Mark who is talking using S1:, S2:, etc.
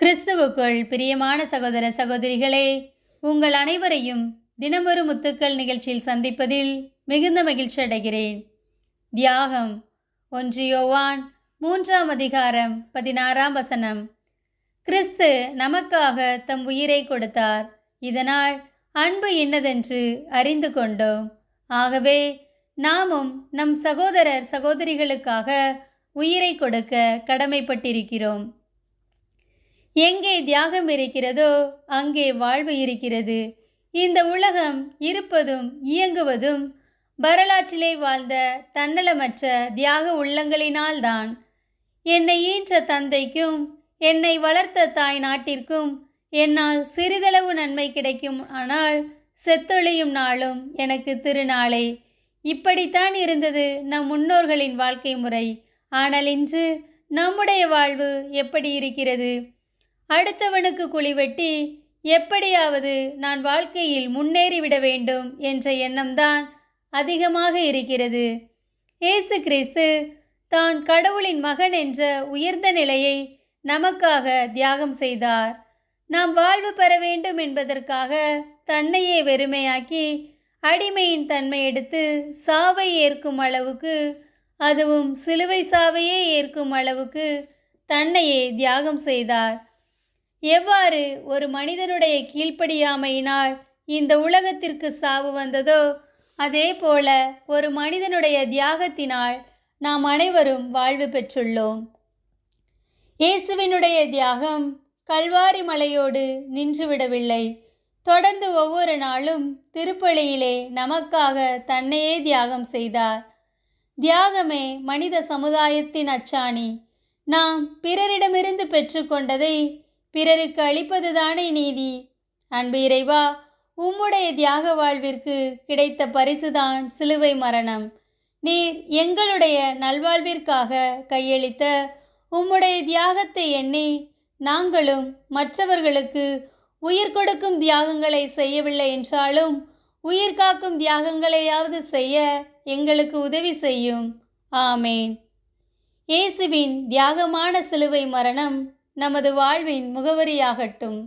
S1: கிறிஸ்துவுக்குள் பிரியமான சகோதர சகோதரிகளே உங்கள் அனைவரையும் தினமொரு முத்துக்கள் நிகழ்ச்சியில் சந்திப்பதில் மிகுந்த மகிழ்ச்சி அடைகிறேன். தியாகம் ஒன்று யோவான் மூன்றாம் அதிகாரம் பதினாறாம் வசனம். கிறிஸ்து நமக்காக தம் உயிரை கொடுத்தார். இதனால் அன்பு இன்னதென்று அறிந்து கொண்டோம். ஆகவே நாமும் நம் சகோதரர் சகோதரிகளுக்காக உயிரை கொடுக்க கடமைப்பட்டிருக்கிறோம். எங்கே தியாகம் இருக்கிறதோ அங்கே வாழ்வு இருக்கிறது. இந்த உலகம் இருப்பதும் இயங்குவதும் வரலாற்றிலே வாழ்ந்த தன்னலமற்ற தியாக உள்ளங்களினால்தான். என்னை ஈன்ற தந்தைக்கும் என்னை வளர்த்த தாய் நாட்டிற்கும் என்னால் சிறிதளவு நன்மை கிடைக்கும். ஆனால் செத்தொழியும் நாளும் எனக்கு திருநாளே. இப்படித்தான் இருந்தது நம் முன்னோர்களின் வாழ்க்கை முறை. ஆனால் இன்று நம்முடைய வாழ்வு எப்படி இருக்கிறது? அடுத்தவனுக்கு குழி வெட்டி எப்படியாவது நான் வாழ்க்கையில் முன்னேறிவிட வேண்டும் என்ற எண்ணம்தான் அதிகமாக இருக்கிறது. இயேசு கிறிஸ்து தான் கடவுளின் மகன் என்ற உயர்ந்த நிலையை நமக்காக தியாகம் செய்தார். நாம் வாழ்வு பெற வேண்டும் என்பதற்காக தன்னையே வெறுமையாக்கி அடிமையின் தன்மை எடுத்து சாவை ஏற்கும் அளவுக்கு அதுவும் சிலுவை சாவையே ஏற்கும் அளவுக்கு தன்னையே தியாகம் செய்தார். எவ்வாறு ஒரு மனிதனுடைய கீழ்ப்படியாமையினால் இந்த உலகத்திற்கு சாவு வந்ததோ அதே போல ஒரு மனிதனுடைய தியாகத்தினால் நாம் அனைவரும் வாழ்வு பெற்றுள்ளோம். இயேசுவினுடைய தியாகம் கல்வாரி மலையோடு நின்றுவிடவில்லை தொடர்ந்து ஒவ்வொரு நாளும் திருப்பலியிலே நமக்காக தன்னையே தியாகம் செய்தார். தியாகமே மனித சமுதாயத்தின் அச்சாணி. நாம் பிறரிடமிருந்து பெற்றுக்கொண்டதை பிறருக்கு அளிப்பதுதானே நீதி? அன்பு இறைவா உம்முடைய தியாக வாழ்விற்கு கிடைத்த பரிசுதான் சிலுவை மரணம். நீர் எங்களுடைய நல்வாழ்விற்காக கையளித்த உம்முடைய தியாகத்தை எண்ணி நாங்களும் மற்றவர்களுக்கு உயிர் கொடுக்கும் தியாகங்களை செய்யவில்லை என்றாலும் உயிர் காக்கும் தியாகங்களையாவது செய்ய எங்களுக்கு உதவி செய்யும். ஆமேன். இயேசுவின் தியாகமான சிலுவை மரணம் நமது வாழ்வின் முகவரியாகட்டும்.